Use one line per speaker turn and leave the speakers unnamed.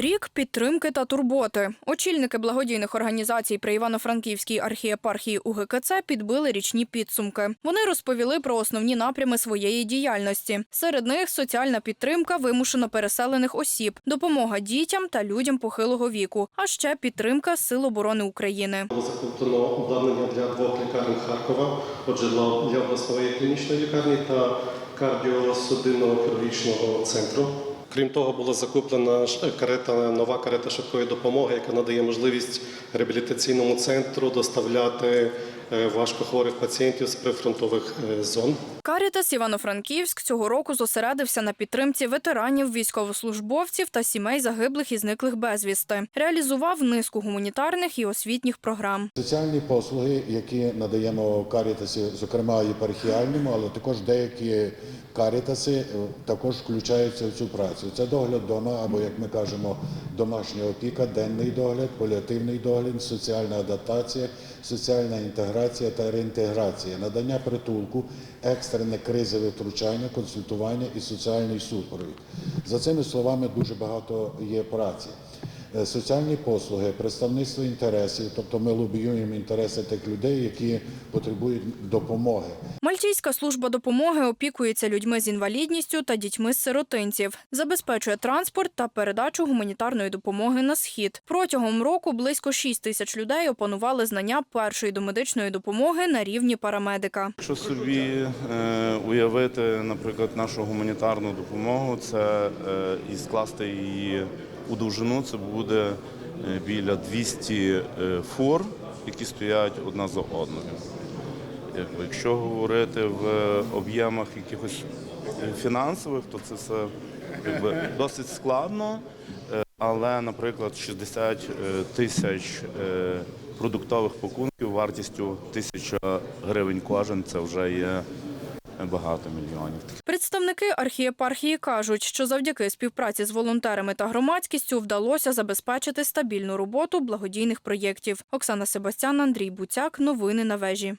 Рік підтримки та турботи. Очільники благодійних організацій при Івано-Франківській архієпархії УГКЦ підбили річні підсумки. Вони розповіли про основні напрями своєї діяльності. Серед них соціальна підтримка вимушено переселених осіб, допомога дітям та людям похилого віку, а ще підтримка Сил оборони України.
Закуплено обладнання для двох лікарень Харкова, отже, для обласної клінічної лікарні та кардіосудинного хірургічного центру. Крім того, була закуплена карета, нова карета швидкої допомоги, яка надає можливість реабілітаційному центру доставляти е, важкохворих пацієнтів з прифронтових е, зон.
Карітас Івано-Франківськ цього року зосередився на підтримці ветеранів, військовослужбовців та сімей загиблих і зниклих безвісти. Реалізував низку гуманітарних і освітніх програм.
Соціальні послуги, які надаємо карітасі, зокрема єпархіальному, але також деякі карітаси е, також включаються в цю працю. Це догляд вдома, або як ми кажемо, домашня опіка, денний догляд, паліативний догляд, соціальна адаптація, соціальна інтеграція та реінтеграція, надання притулку, екстрене кризове втручання, консультування і соціальний супровід. За цими словами дуже багато є праці. Е, Соціальні послуги, представництво інтересів, тобто ми лобіюємо інтереси тих людей, які потребують допомоги.
Мальтійська служба допомоги опікується людьми з інвалідністю та дітьми з сиротинців, забезпечує транспорт та передачу гуманітарної допомоги на схід. Протягом року близько 6 тисяч людей опанували знання першої домедичної допомоги на рівні парамедика.
Якщо собі е, уявити, наприклад, нашу гуманітарну допомогу, це е, і скласти її у довжину, це буде е, біля 200 е, фур, які стоять одна за одною. Якщо говорити в об'ємах якихось е, фінансових, то це все якби, досить складно. Але, наприклад, 60 е, тисяч продуктових пакунків вартістю тисяча гривень кожен це вже є багато мільйонів.
Представники архієпархії кажуть, що завдяки співпраці з волонтерами та громадськістю вдалося забезпечити стабільну роботу благодійних проєктів. Оксана Себастян, Андрій Буцяк. Новини на вежі.